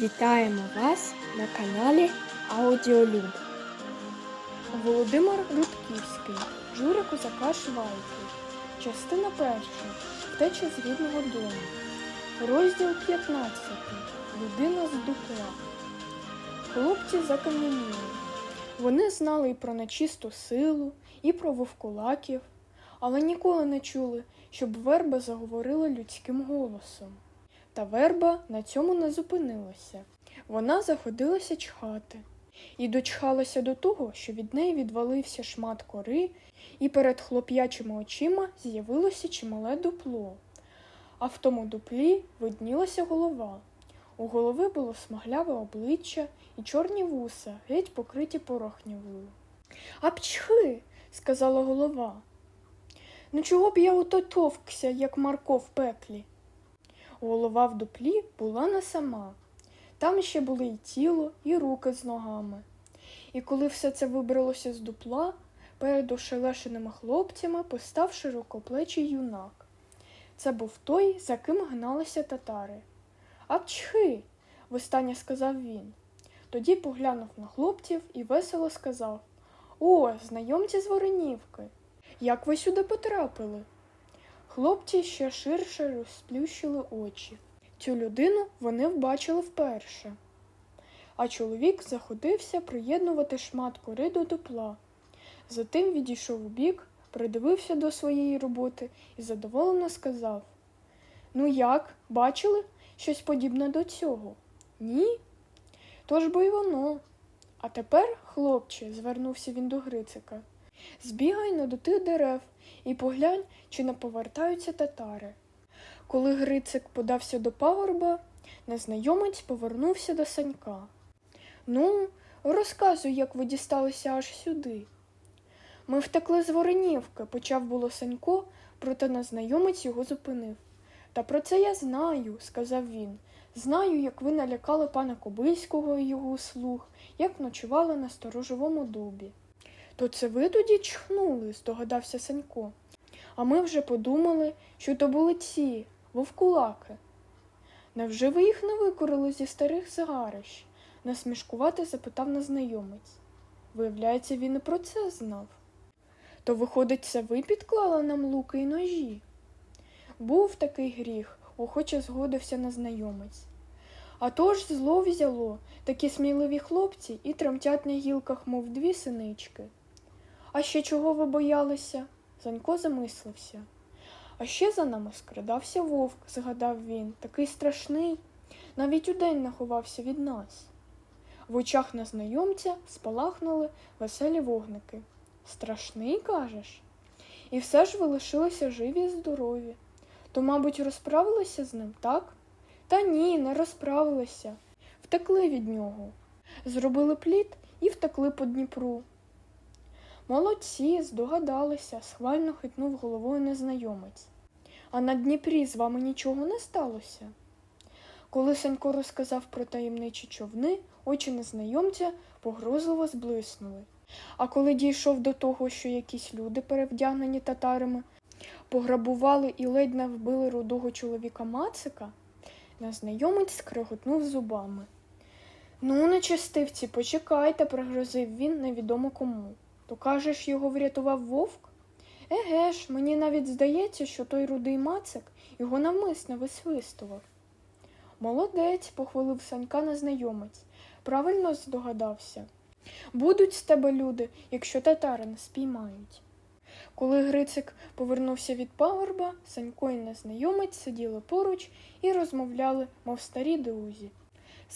Вітаємо вас на каналі Аудіолюб. Володимир Рудківський, Журик Козака Швайки. Частина перша. Втеча з рідного дому. Розділ 15. Людина з дупла. Хлопці закам'яніли. Вони знали і про нечисту силу, і про вовкулаків, але ніколи не чули, щоб верба заговорила людським голосом. Та верба на цьому не зупинилася. Вона заходилася чхати. І дочхалася до того, що від неї відвалився шмат кори, і перед хлоп'ячими очима з'явилося чимале дупло. А в тому дуплі виднілася голова. У голови було смагляве обличчя і чорні вуса, геть покриті порохнявою. Апчхи, сказала голова. Ну чого б я ото товкся, як Марко в пеклі? Голова в дуплі була не сама. Там ще були і тіло, і руки з ногами. І коли все це вибралося з дупла, перед ошелешеними хлопцями постав широкоплечий юнак. Це був той, за ким гналися татари. Апчхи, востаннє сказав він. Тоді поглянув на хлопців і весело сказав О, знайомці з Воронівки. Як ви сюди потрапили? Хлопці ще ширше розплющили очі. Цю людину вони вбачили вперше. А чоловік заходився приєднувати шмат кори до дупла. Затим відійшов у бік, придивився до своєї роботи і задоволено сказав Ну як, бачили щось подібне до цього? Ні? Тож бо й воно. А тепер, хлопче, звернувся він до Грицика, збігай на до тих дерев і поглянь, чи не повертаються татари. Коли Грицик подався до пагорба, незнайомець повернувся до санька. Ну, розказуй, як ви дісталися аж сюди. Ми втекли з Воронівки, почав було Санько, проте незнайомець його зупинив. Та про це я знаю, сказав він. Знаю, як ви налякали пана Кобильського і його слуг, як ночували на сторожовому дубі. То це ви тоді чхнули, здогадався Санько. А ми вже подумали, що то були ці вовкулаки. Невже ви їх не викорили зі старих загарищ? насмішкувати запитав незнайомець. Виявляється, він і про це знав. То, виходить, це ви підклали нам луки й ножі? Був такий гріх, охоче згодився незнайомець. А то ж зло взяло, такі сміливі хлопці і тремтять на гілках, мов дві синички. А ще чого ви боялися? Занько замислився. А ще за нами скрадався вовк, згадав він, такий страшний, навіть удень не ховався від нас. В очах незнайомця спалахнули веселі вогники. Страшний, кажеш? І все ж ви лишилися живі й здорові. То, мабуть, розправилися з ним, так? Та ні, не розправилися. Втекли від нього. Зробили плід і втекли по Дніпру. Молодці, здогадалися, схвально хитнув головою незнайомець. А на Дніпрі з вами нічого не сталося? Коли Санько розказав про таємничі човни, очі незнайомця погрозливо зблиснули. А коли дійшов до того, що якісь люди, перевдягнені татарами, пограбували і ледь не вбили рудого чоловіка Мацика, незнайомець скреготнув зубами. Ну, нечестивці, почекайте, пригрозив він невідомо кому. То кажеш, його врятував вовк? Еге ж, мені навіть здається, що той рудий мацик його навмисно висвистував. Молодець, похвалив Санька незнайомець. Правильно здогадався. Будуть з тебе люди, якщо татари не спіймають. Коли Грицик повернувся від пагорба, Санько і незнайомець сиділи поруч і розмовляли, мов старі друзі.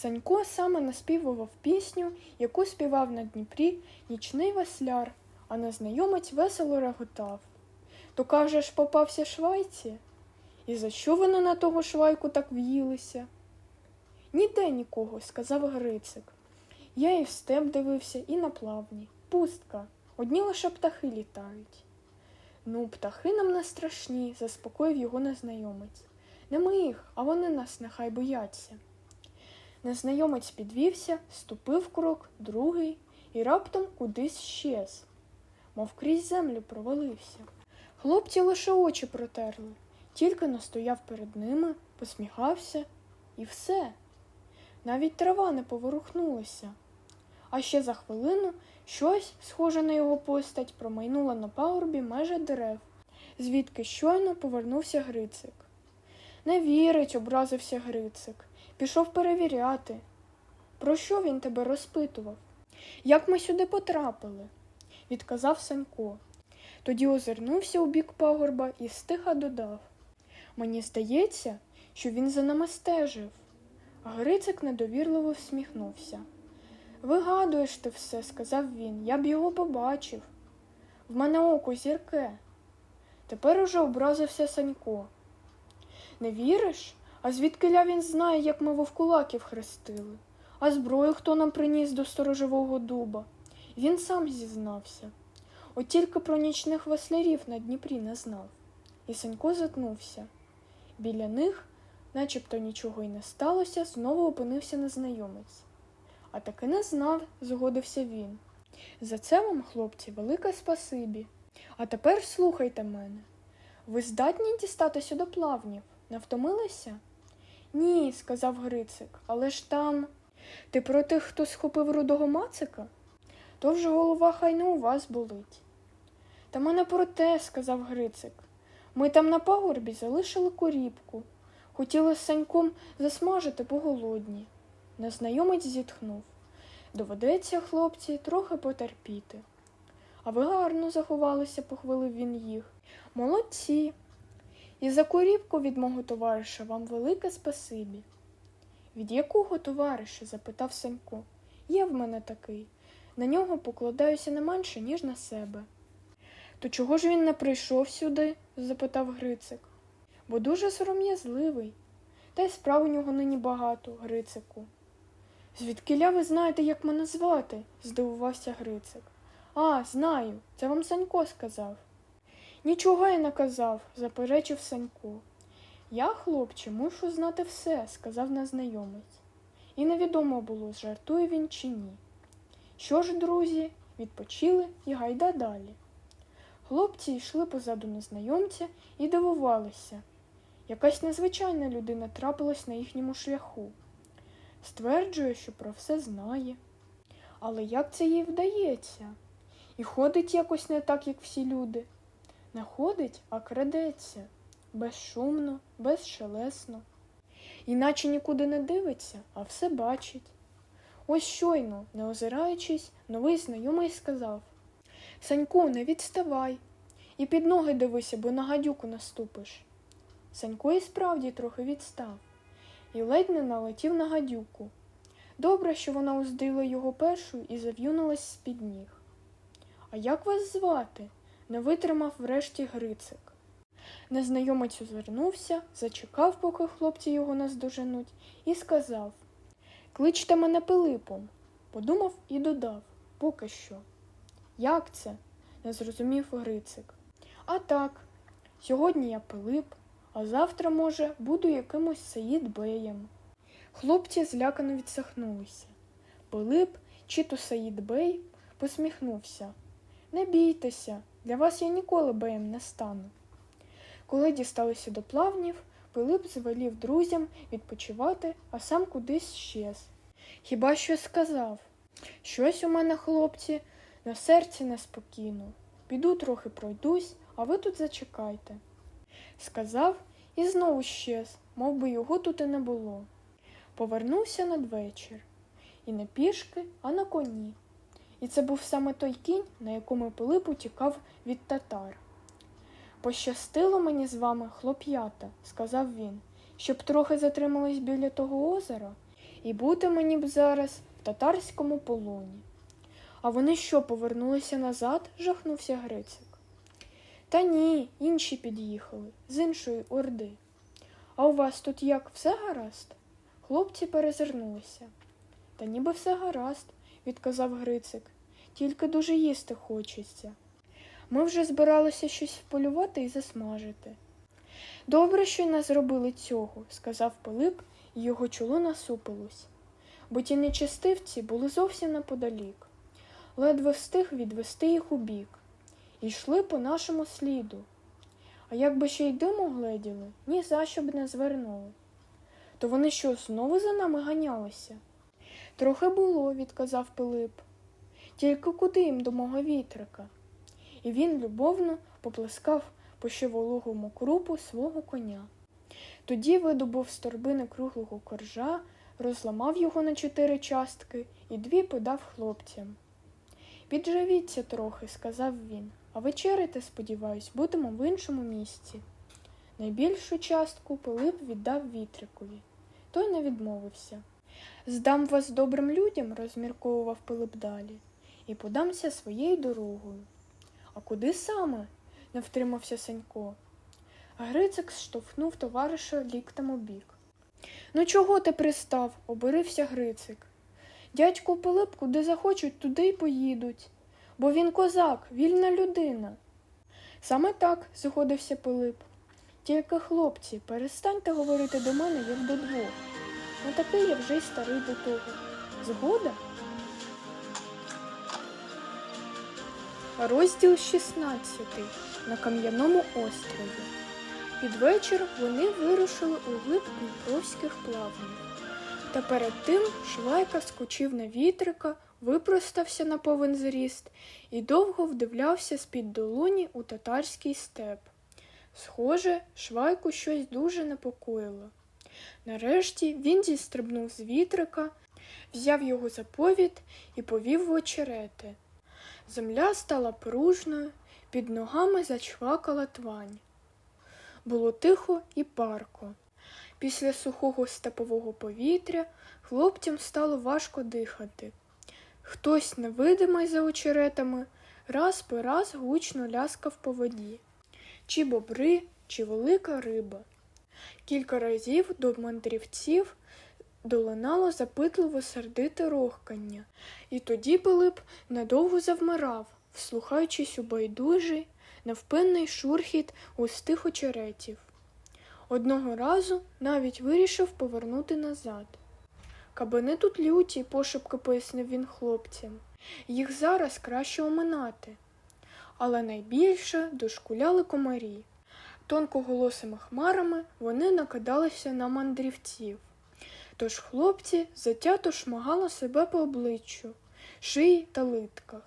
Санько саме наспівував пісню, яку співав на Дніпрі нічний весляр, а незнайомець весело реготав. То, кажеш, попався швайці? І за що вони на того швайку так в'їлися? Ніде нікого, сказав Грицик. Я і в степ дивився, і на плавні. Пустка. Одні лише птахи літають. Ну, птахи нам не страшні, заспокоїв його незнайомець. Не ми їх, а вони нас нехай бояться. Незнайомець підвівся, ступив крок, другий і раптом кудись щез, мов крізь землю провалився. Хлопці лише очі протерли, тільки настояв перед ними, посміхався, і все. навіть трава не поворухнулася. А ще за хвилину щось, схоже на його постать, промайнуло на пагорбі майже дерев, звідки щойно повернувся Грицик. Не вірить, образився Грицик. Пішов перевіряти. Про що він тебе розпитував? Як ми сюди потрапили? відказав Санько. Тоді озирнувся у бік пагорба і стиха додав. Мені здається, що він за нами стежив. Грицик недовірливо всміхнувся. Вигадуєш ти все, сказав він, я б його побачив. В мене око зірке. Тепер уже образився Санько. Не віриш? А звідкиля він знає, як ми вовкулаків хрестили? А зброю хто нам приніс до сторожового дуба? Він сам зізнався. От тільки про нічних веслярів на Дніпрі не знав. І Санько затнувся. Біля них, начебто нічого й не сталося, знову опинився незнайомець. А таки не знав, згодився він. За це вам, хлопці, велике спасибі. А тепер слухайте мене. Ви здатні дістатися до плавнів? Не втомилися? Ні, сказав Грицик, але ж там. Ти про тих, хто схопив рудого мацика? То вже голова хай не у вас болить. Та ми не про те, сказав Грицик. Ми там на пагорбі залишили корібку. Хотіли з саньком засмажити по голодні. Незнайомець зітхнув. Доведеться, хлопці, трохи потерпіти. А ви гарно заховалися, похвалив він їх. Молодці. І за корівку від мого товариша вам велике спасибі. Від якого товариша? запитав Санько. Є в мене такий. На нього покладаюся не менше, ніж на себе. То чого ж він не прийшов сюди? запитав Грицик. Бо дуже сором'язливий. Та й справ у нього нині багато, Грицику. Звідкиля ви знаєте, як мене звати? здивувався Грицик. А, знаю, це вам Санько сказав. Нічого я не казав, заперечив Санько. Я, хлопче, мушу знати все, сказав незнайомець. І невідомо було, жартує він чи ні. Що ж, друзі, відпочили і гайда далі. Хлопці йшли позаду незнайомця і дивувалися. Якась незвичайна людина трапилась на їхньому шляху. Стверджує, що про все знає. Але як це їй вдається? І ходить якось не так, як всі люди. Не а крадеться, безшумно, безшелесно. Іначе нікуди не дивиться, а все бачить. Ось щойно, не озираючись, новий знайомий сказав Саньку, не відставай. І під ноги дивися, бо на гадюку наступиш. Санько і справді трохи відстав і ледь не налетів на гадюку. Добре, що вона уздила його першою і зав'юнулась з-під ніг. А як вас звати? Не витримав врешті Грицик. Незнайомець озирнувся, зачекав, поки хлопці його наздоженуть, і сказав Кличте мене Пилипом. Подумав і додав поки що. Як це? не зрозумів Грицик. А так, сьогодні я Пилип, а завтра, може, буду якимось Саїд Беєм. Хлопці злякано відсахнулися. Пилип, чи то Саїд Бей, посміхнувся. Не бійтеся, для вас я ніколи беєм не стану. Коли дісталися до плавнів, Пилип звелів друзям відпочивати, а сам кудись щез. Хіба що сказав щось у мене, хлопці, на серці неспокійно. Піду трохи пройдусь, а ви тут зачекайте. Сказав і знову щез, мов би його тут і не було. Повернувся надвечір. І не пішки, а на коні. І це був саме той кінь, на якому Пилип утікав від татар. Пощастило мені з вами, хлоп'ята, сказав він, щоб трохи затримались біля того озера, і бути мені б зараз в татарському полоні. А вони що, повернулися назад? жахнувся Грицик. Та ні, інші під'їхали, з іншої орди. А у вас тут як все гаразд? Хлопці перезирнулися. Та ніби все гаразд, відказав Грицик, тільки дуже їсти хочеться. Ми вже збиралися щось вполювати і засмажити. Добре, що не зробили цього, сказав Пилип, і його чоло насупилось, бо ті нечистивці були зовсім неподалік. Ледве встиг відвести їх у бік і йшли по нашому сліду. А якби ще й диму гледіли, ні за що б не звернули. То вони що, знову за нами ганялися? Трохи було, відказав Пилип. Тільки куди їм до мого вітрика? І він любовно поплескав по щевологому крупу свого коня. Тоді видобув з торбини круглого коржа, розламав його на чотири частки і дві подав хлопцям. Підживіться трохи, сказав він, а вечеряти, сподіваюсь, будемо в іншому місці. Найбільшу частку Пилип віддав вітрикові. Той не відмовився. Здам вас добрим людям, розмірковував Пилип далі, і подамся своєю дорогою. А куди саме? не втримався Санько. Грицик штовхнув товариша ліктем у бік. Ну чого ти пристав? обурився Грицик. Дядько Пилип куди захочуть, туди й поїдуть, бо він козак, вільна людина. Саме так, згодився Пилип. Тільки, хлопці, перестаньте говорити до мене, як до двох. Ну такий я вже й старий до того. Згода? Розділ 16 на Кам'яному острові. Під вечір вони вирушили у глиб Дніпровських плавнів. Та перед тим Швайка скочив на вітрика, випростався на повен зріст і довго вдивлявся з-під долоні у татарський степ. Схоже, Швайку щось дуже непокоїло. Нарешті він зістрибнув з вітрика, взяв його за повід і повів в очерети. Земля стала пружною, під ногами зачвакала твань. Було тихо і парко. Після сухого степового повітря хлопцям стало важко дихати. Хтось невидимий за очеретами раз по раз гучно ляскав по воді, чи бобри, чи велика риба. Кілька разів до мандрівців долинало запитливо сердите рохкання, і тоді Пилип надовго завмирав, вслухаючись у байдужий, невпинний шурхіт густих очеретів. Одного разу навіть вирішив повернути назад. Кабани тут люті, пошепки пояснив він хлопцям. Їх зараз краще оминати. Але найбільше дошкуляли комарі. Тонкоголосими хмарами вони накидалися на мандрівців. Тож хлопці затято шмагали себе по обличчю, шиї та литках.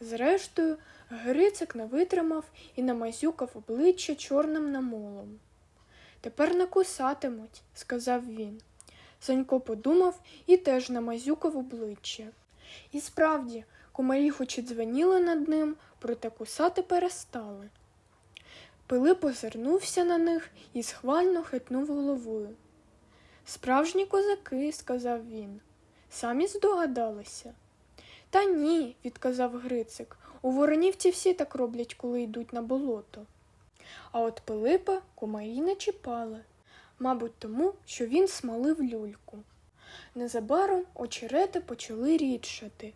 Зрештою, Грицик не витримав і намазюкав обличчя чорним намолом. Тепер не кусатимуть, сказав він. Санько подумав і теж намазюкав обличчя. І справді, комарі хоч і дзвеніли над ним, проте кусати перестали. Пилип озирнувся на них і схвально хитнув головою. Справжні козаки, сказав він. Самі здогадалися. Та ні, відказав Грицик. У Воронівці всі так роблять, коли йдуть на болото. А от Пилипа комарі не чіпали, мабуть, тому, що він смалив люльку. Незабаром очерети почали рідшати.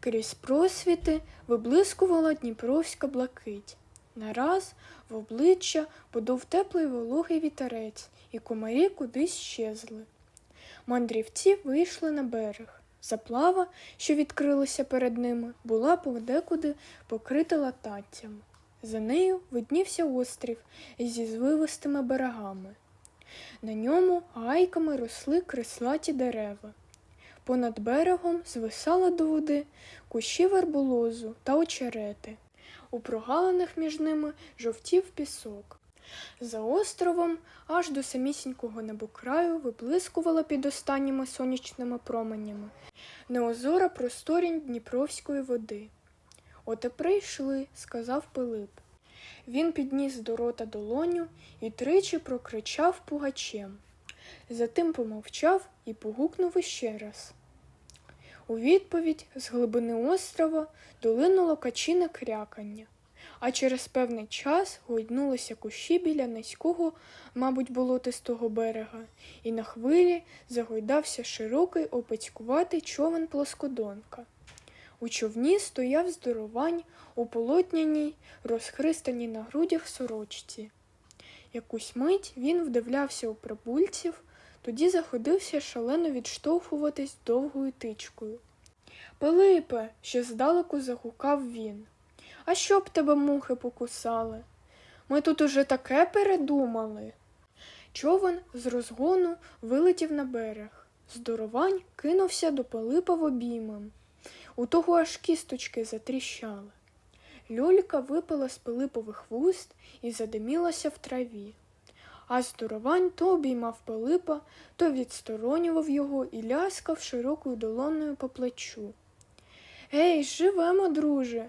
Крізь просвіти виблискувала дніпровська блакить. Нараз в обличчя подув теплий вологий вітерець, і комарі кудись щезли. Мандрівці вийшли на берег. Заплава, що відкрилася перед ними, була подекуди покрита лататтям. За нею виднівся острів зі звивистими берегами. На ньому гайками росли креслаті дерева. Понад берегом звисали до води кущі верболозу та очерети. У прогалинах між ними жовтів пісок. За островом аж до самісінького небокраю виблискувала під останніми сонячними променями неозора просторінь Дніпровської води. От і прийшли, сказав Пилип. Він підніс до рота долоню і тричі прокричав пугачем. Затим помовчав і погукнув іще раз. У відповідь з глибини острова долинуло качине крякання, а через певний час гойднулися кущі біля низького, мабуть, болотистого берега, і на хвилі загойдався широкий опецькуватий човен плоскодонка. У човні стояв здоровань у полотняній, розхристаній на грудях сорочці. Якусь мить він вдивлявся у прибульців, тоді заходився шалено відштовхуватись довгою тичкою. Пилипе, ще здалеку загукав він. А щоб тебе мухи покусали? Ми тут уже таке передумали. Човен з розгону вилетів на берег. Здоровань кинувся до Пилипа в обіймам. У того аж кісточки затріщали. Люлька випала з Пилипових вуст і задимілася в траві. А здоровань то обіймав Пилипа, то відсторонював його і ляскав широкою долоною по плечу. Гей, живемо, друже.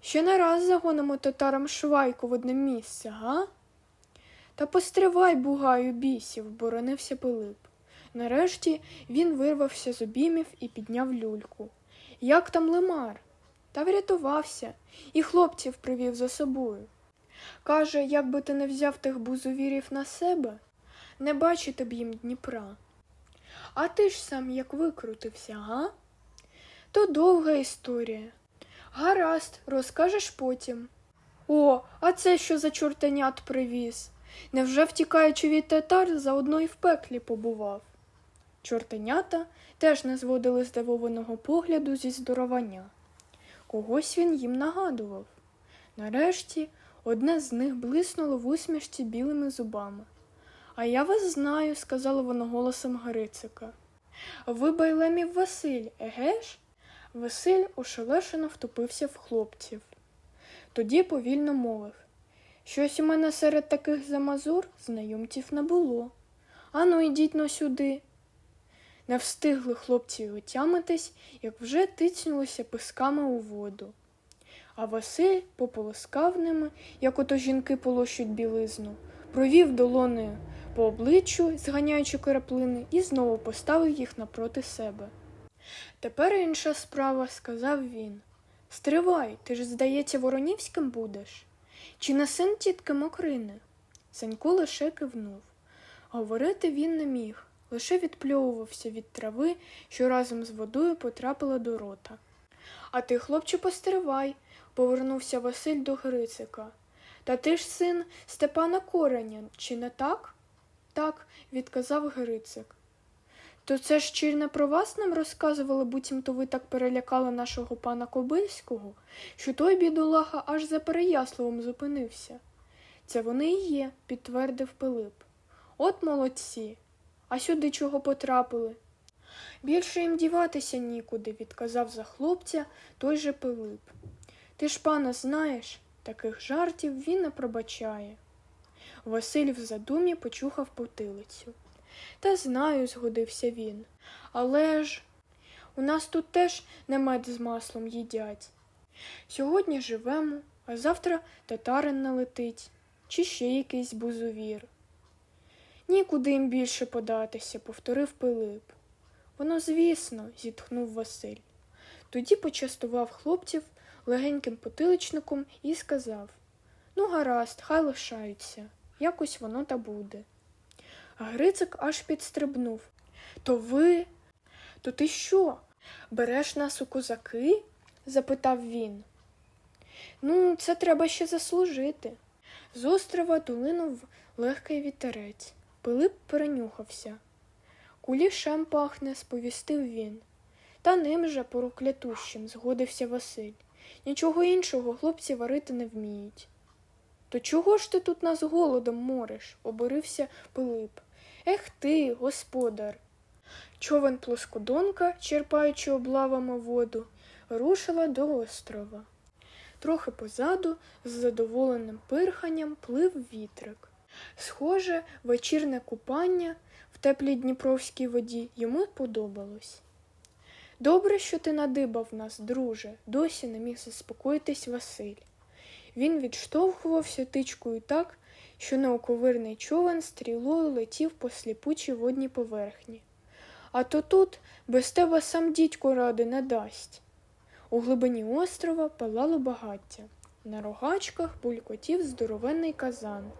Ще не раз загонимо татарам швайку в одне місце, га? Та постривай, бугаю бісів, боронився Пилип. Нарешті він вирвався з обіймів і підняв люльку. Як там лимар? Та врятувався, і хлопців привів за собою. Каже, якби ти не взяв тих бузовірів на себе, не бачити б їм Дніпра. А ти ж сам як викрутився, га? То довга історія. Гаразд, розкажеш потім. О, а це що за чортенят привіз? Невже втікаючи від татар, заодно й в пеклі побував? Чортенята теж не зводили здивованого погляду зі здоровання. Когось він їм нагадував. Нарешті одне з них блиснуло в усмішці білими зубами. А я вас знаю, сказала воно голосом Грицика. Ви Байлемів Василь, еге ж? Василь ошелешено втупився в хлопців. Тоді повільно мовив Щось у мене серед таких замазур знайомців не було. Ану, йдіть но сюди. Не встигли хлопці отямитись, як вже тицнулися писками у воду. А Василь пополоскав ними, як ото жінки полощуть білизну, провів долонею по обличчю, зганяючи краплини, і знову поставив їх напроти себе. Тепер інша справа, сказав він. Стривай, ти ж, здається, воронівським будеш? Чи не син тітки Мокрини? Санько лише кивнув. Говорити він не міг, лише відпльовувався від трави, що разом з водою потрапила до рота. А ти, хлопче, постривай, повернувся Василь до Грицика. Та ти ж син Степана Кореня, чи не так? Так, відказав Грицик. То це ж чи не про вас нам розказували, буцімто ви так перелякали нашого пана Кобильського, що той бідолаха аж за Переяславом зупинився. Це вони і є, підтвердив Пилип. От молодці. А сюди чого потрапили? Більше їм діватися нікуди, відказав за хлопця той же Пилип. Ти ж пана знаєш, таких жартів він не пробачає. Василь в задумі почухав потилицю. Та знаю, згодився він. Але ж у нас тут теж не мед з маслом їдять. Сьогодні живемо, а завтра татарин налетить, чи ще якийсь бузовір. Нікуди їм більше податися, повторив Пилип. Воно, звісно, зітхнув Василь. Тоді почастував хлопців легеньким потиличником і сказав Ну, гаразд, хай лишаються, якось воно та буде. А Грицик аж підстрибнув. То ви? То ти що? Береш нас у козаки? запитав він. Ну, це треба ще заслужити. З острова долинув легкий вітерець. Пилип перенюхався. Кулішем пахне, сповістив він. Та ним же проклятущим, згодився Василь. Нічого іншого хлопці варити не вміють. То чого ж ти тут нас голодом мориш? обурився Пилип. Ех ти, господар. Човен плоскодонка, черпаючи облавами воду, рушила до острова. Трохи позаду, з задоволеним пирханням, плив вітрик. Схоже, вечірне купання в теплій дніпровській воді йому подобалось. Добре, що ти надибав нас, друже, досі не міг заспокоїтись Василь. Він відштовхувався тичкою так, що неоковирний човен стрілою летів по сліпучій водній поверхні. А то тут без тебе сам дідько ради не дасть. У глибині острова палало багаття. На рогачках булькотів здоровенний казан.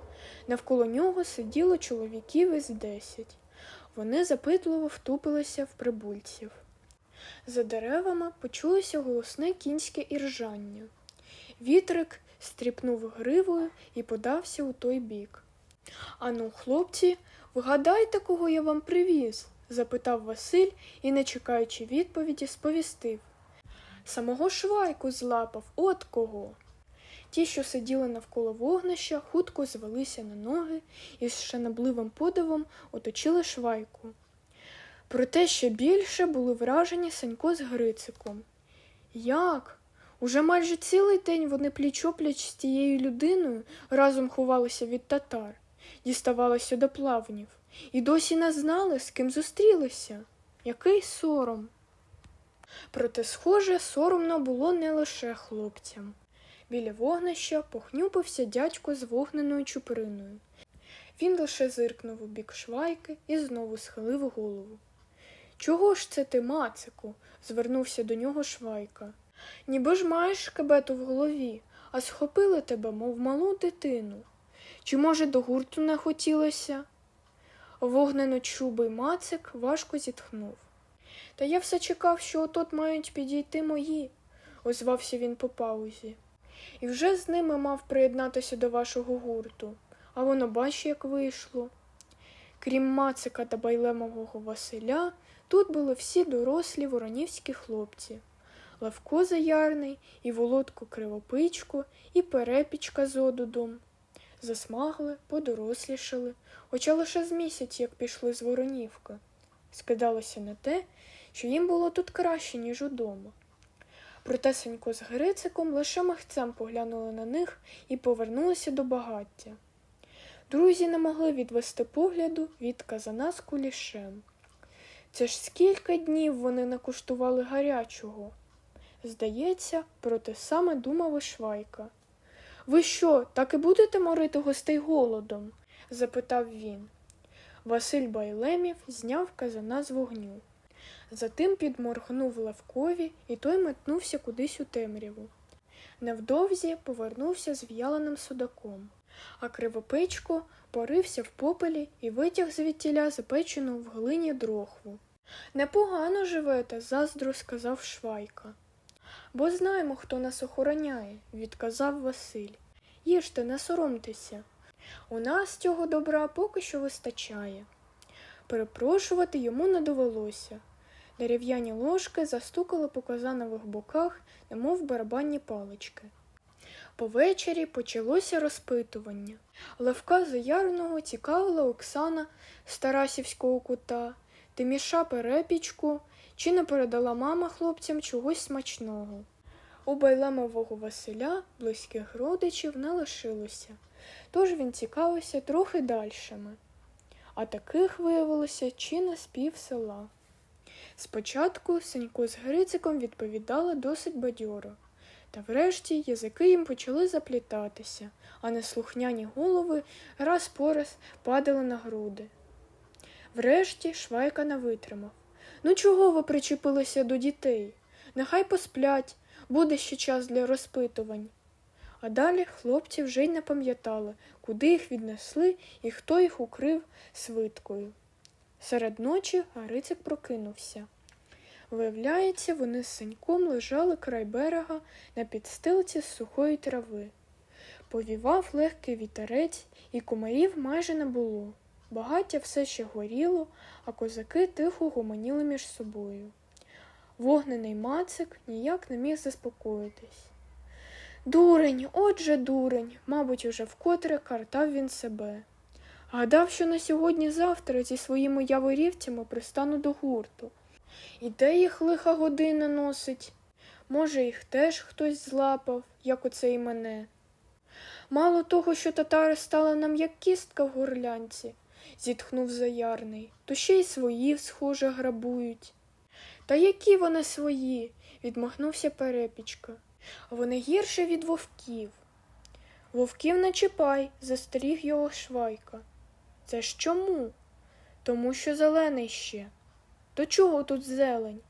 Навколо нього сиділо чоловіків із десять. Вони запитливо втупилися в прибульців. За деревами почулося голосне кінське іржання. Вітрик стріпнув гривою і подався у той бік. Ану, хлопці, вгадайте, кого я вам привіз? запитав Василь і, не чекаючи відповіді, сповістив. Самого швайку злапав, от кого. Ті, що сиділи навколо вогнища, хутко звелися на ноги і з шанобливим подивом оточили швайку. Проте ще більше були вражені Санько з Грициком. Як? Уже майже цілий день вони пліч-опліч з тією людиною разом ховалися від татар, діставалися до плавнів, і досі не знали, з ким зустрілися. Який сором. Проте, схоже, соромно було не лише хлопцям. Біля вогнища похнюпився дядько з вогненою чуприною. Він лише зиркнув у бік швайки і знову схилив голову. Чого ж це ти, Мацику? звернувся до нього швайка. Ніби ж маєш шкебету в голові, а схопили тебе, мов малу дитину. Чи, може, до гурту не хотілося? Вогнено-чубий Мацик важко зітхнув. Та я все чекав, що отот мають підійти мої, озвався він по паузі. І вже з ними мав приєднатися до вашого гурту, а воно бач, як вийшло. Крім Мацика та байлемового Василя, тут були всі дорослі воронівські хлопці. Левко Заярний, і Володко Кривопичко, і Перепічка з одудом. Засмагли, подорослішали, хоча лише з місяць, як пішли з Воронівки. Скидалося на те, що їм було тут краще, ніж удома. Проте Санько з Грициком лише махцем поглянули на них і повернулися до багаття. Друзі не могли відвести погляду від казана з кулішем. Це ж скільки днів вони не куштували гарячого. Здається, про те саме думав Швайка. Ви що, так і будете морити гостей голодом? запитав він. Василь Байлемів зняв казана з вогню. Затим підморгнув Левкові, і той метнувся кудись у темряву. Невдовзі повернувся з в'яленим судаком, а кривопичко порився в попелі і витяг звідтіля запечену в глині дрохву. Непогано живете, заздро сказав Швайка. Бо знаємо, хто нас охороняє, відказав Василь. Їжте, не соромтеся. У нас цього добра поки що вистачає. Перепрошувати йому не довелося. Дерев'яні ложки застукали по казанових боках, немов барабанні палички. Повечері почалося розпитування. Левка Заярного цікавила Оксана з Тарасівського кута, Тиміша перепічку, чи не передала мама хлопцям чогось смачного. У Байлемового Василя близьких родичів не лишилося, тож він цікавився трохи дальшими. А таких виявилося чи не з пів села. Спочатку Сенько з Грициком відповідали досить бадьоро, та врешті язики їм почали заплітатися, а неслухняні голови раз по раз падали на груди. Врешті Швайка не витримав. Ну чого ви причепилися до дітей? Нехай посплять, буде ще час для розпитувань. А далі хлопці вже й не пам'ятали, куди їх віднесли і хто їх укрив свиткою. Серед ночі Гарицик прокинувся. Виявляється, вони з синьком лежали край берега на підстилці з сухої трави. Повівав легкий вітерець, і комарів майже не було. Багаття все ще горіло, а козаки тихо гомоніли між собою. Вогнений мацик ніяк не міг заспокоїтись. Дурень, отже дурень, мабуть, уже вкотре картав він себе. Гадав, що на сьогодні-завтра зі своїми яворівцями пристану до гурту. І де їх лиха година носить? Може, їх теж хтось злапав, як оце і мене. Мало того, що татари стали нам як кістка в горлянці, зітхнув заярний, то ще й свої, схоже, грабують. Та які вони свої? відмахнувся перепічка. Вони гірше від вовків. Вовків не чіпай, застеріг його швайка. Це ж чому? Тому що зелений ще. До чого тут зелень?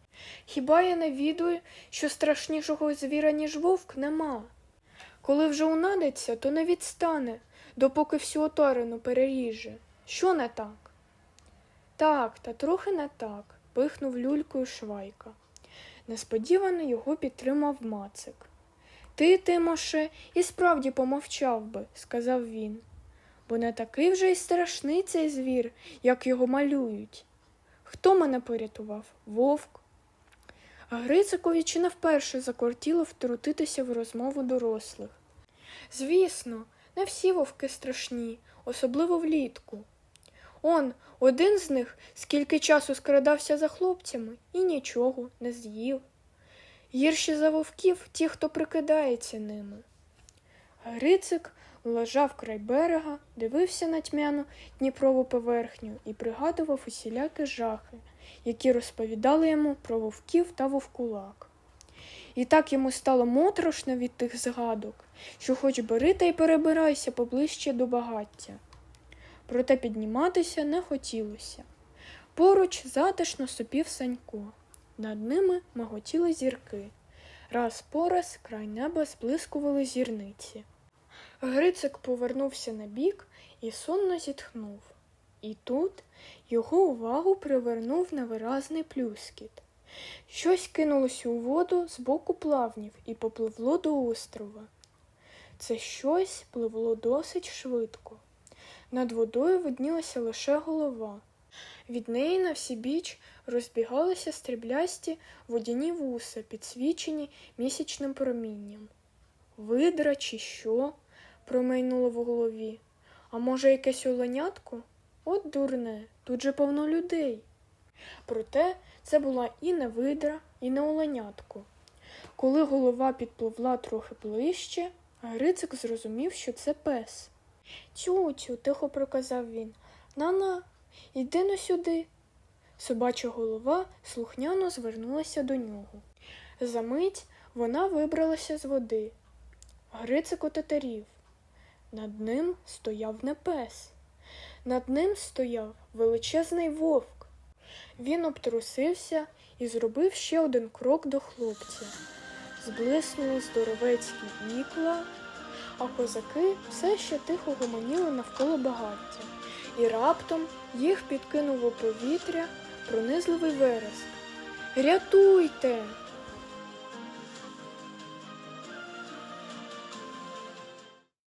Хіба я не відую, що страшнішого звіра, ніж вовк, нема? Коли вже унадиться, то не відстане, допоки всю отарину переріже. Що не так? Так, та трохи не так, пихнув люлькою швайка. Несподівано його підтримав Мацик. Ти, Тимоше, і справді помовчав би, сказав він, бо не такий вже й страшний цей звір, як його малюють. Хто мене порятував? Вовк. Грицикові чи не вперше закортіло втрутитися в розмову дорослих. Звісно, не всі вовки страшні, особливо влітку. Он, один з них скільки часу скрадався за хлопцями і нічого не з'їв. Гірші за вовків ті, хто прикидається ними. Грицик лежав край берега, дивився на тьмяну Дніпрову поверхню і пригадував усілякі жахи, які розповідали йому про вовків та вовкулак. І так йому стало моторошно від тих згадок, що хоч бери та й перебирайся поближче до багаття. Проте підніматися не хотілося. Поруч затишно сопів Санько. Над ними миготіли зірки. Раз по раз край неба зблискували зірниці. Грицик повернувся на бік і сонно зітхнув. І тут його увагу привернув невиразний плюскіт. Щось кинулося у воду з боку плавнів і попливло до острова. Це щось пливло досить швидко. Над водою виднілася лише голова. Від неї на всі біч розбігалися стріблясті водяні вуса, підсвічені місячним промінням. Видра чи що? Промайнуло в голові. А може, якесь оленятко? От дурне, тут же повно людей. Проте це була і не видра, і не оленятко. Коли голова підпливла трохи ближче, Грицик зрозумів, що це пес. Тютю, тихо проказав він. На-на, іди но сюди. Собача голова слухняно звернулася до нього. Замить вона вибралася з води. Грицик отетерів. Над ним стояв не пес. Над ним стояв величезний вовк. Він обтрусився і зробив ще один крок до хлопця. Зблиснули здоровецькі ікла, а козаки все ще тихо гомоніли навколо багаття, і раптом їх підкинув у повітря пронизливий вереск. Рятуйте!